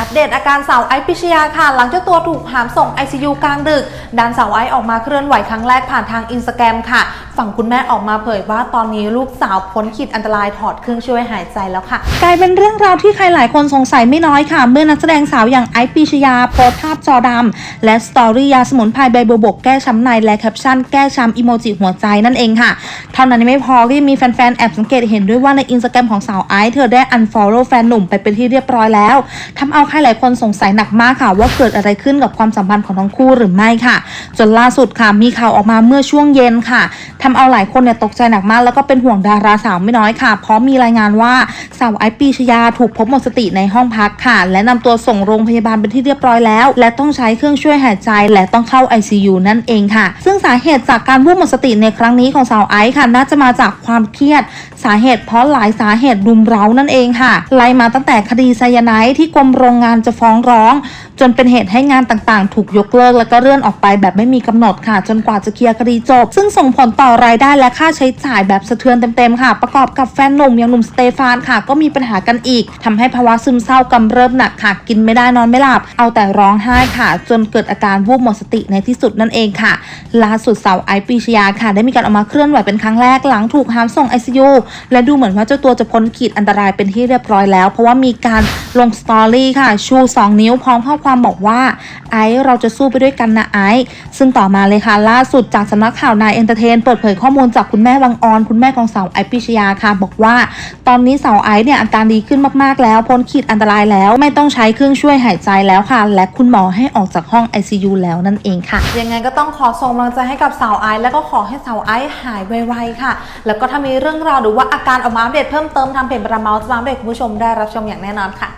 อัปเดตอาการสาวไอพิชยาค่ะ หลังเจ้าตัวถูกหามส่ง ICU กลางดึกดันสาวไอออกมาเคลื่อนไหวครั้งแรกผ่านทางอินสตาแกรมค่ะ ฝั่งคุณแม่ออกมาเผยว่าตอนนี้ลูกสาวพ้นขีดอันตรายถอดเครื่องช่วยหายใจแล้วค่ะ กลายเป็นเรื่องราวที่ใครหลายคนสงสัยไม่น้อยค่ะ เมื่อนักแสดงสาวอย่างไอซ์ปีชยาโพสภาพจอดำและสตอรี่ยาสมุนไพรใบบัวบกแก้ช้ำในและแคปชั่นแก้ช้ำอีโมจิหัวใจนั่นเองค่ะ เท่านั้นยังไม่พอก็ยังมีแฟนๆแอบสังเกตเห็นด้วยว่าในอินสตาแกรมของสาวไอซ์เธอได้ unfollow แฟนหนุ่มไปเป็นที่เรียบร้อยแล้วทำเอาใครหลายคนสงสัยหนักมากค่ะ ว่าเกิดอะไรขึ้นกับความสัมพันธ์ของทั้งคู่หรือไม่ค่ะ จนล่าสุดค่ะมีข่าวออกมาเมื่อช่วงเย็นค่ะทำเอาหลายคนเนี่ยตกใจหนักมาก แล้วก็เป็นห่วงดาราสาวไม่น้อยค่ะ เพราะมีรายงานว่าสาวไอปีชยาถูกพบหมดสติในห้องพักค่ะ และนำตัวส่งโรงพยาบาลเป็นที่เรียบร้อยแล้ว และต้องใช้เครื่องช่วยหายใจและต้องเข้า ICU นั่นเองค่ะ ซึ่งสาเหตุจากการวูบหมดสติในครั้งนี้ของสาวไอซ์ค่ะน่าจะมาจากความเครียด สาเหตุเพราะหลายสาเหตุรุมเร้านั่นเองค่ะไล่มาตั้งแต่คดีไซยาไนที่กรมโรงงานจะฟ้องร้อง จนเป็นเหตุให้งานต่างๆ ถูกยกเลิก และก็เลื่อนออกไปแบบไม่มีกำหนดค่ะ จนกว่าจะเคลียร์คดีจบ ซึ่งส่งผลต่อรายได้และค่าใช้จ่ายแบบสะเทือนเต็มๆค่ะ ประกอบกับแฟนหนุ่มอย่างหนุ่มสเตฟานค่ะ ก็มีปัญหากันอีกทำให้ภาวะซึมเศร้ากำเริบหนักค่ะ กินไม่ได้นอนไม่หลับ เอาแต่ร้องไห้ค่ะ จนเกิดอาการวูบหมดสติในที่สุดนั่นเองค่ะ ล่าสุดสาวไอ้ปีชยาค่ะ ได้มีการออกมาเคลื่อนไหวเป็นครั้งแรกหลังถูกหามส่ง ICU และดูเหมือนว่าเจ้าตัวจะพ้นขีดอันตรายเป็นที่เรียบร้อยแล้ว เพราะว่ามีการลงสตอรี่ค่ะ ชู2 นิ้วพร้อมข้อความบอกว่าไอเราจะสู้ไปด้วยกันนะไอซ์ซึ่งต่อมาเลยค่ะ ล่าสุดจากสำนักข่าวนายเอนเตอร์เทนเปิดเผยข้อมูลจากคุณแม่วังออน คุณแม่ของสาวไอซ์ปรีชยาค่ะบอกว่า ตอนนี้สาวไอเนี่ยอาการดีขึ้นมากๆแล้วพ้นขีดอันตรายแล้วไม่ต้องใช้เครื่องช่วยหายใจแล้วค่ะ และคุณหมอให้ออกจากห้อง ICU แล้วนั่นเองค่ะ ยังไงก็ต้องขอส่งกำลังใจให้กับสาวไอแล้วก็ขอให้สาวไอหายไวๆค่ะ แล้วก็ถ้ามีเรื่องราวหรือว่าอาการออกมาอัปเดตเพิ่มเติมทางเพจบราเมาส์มาอัปเดตคุณผู้ชมได้รับชมอย่างแน่นอนค่ะ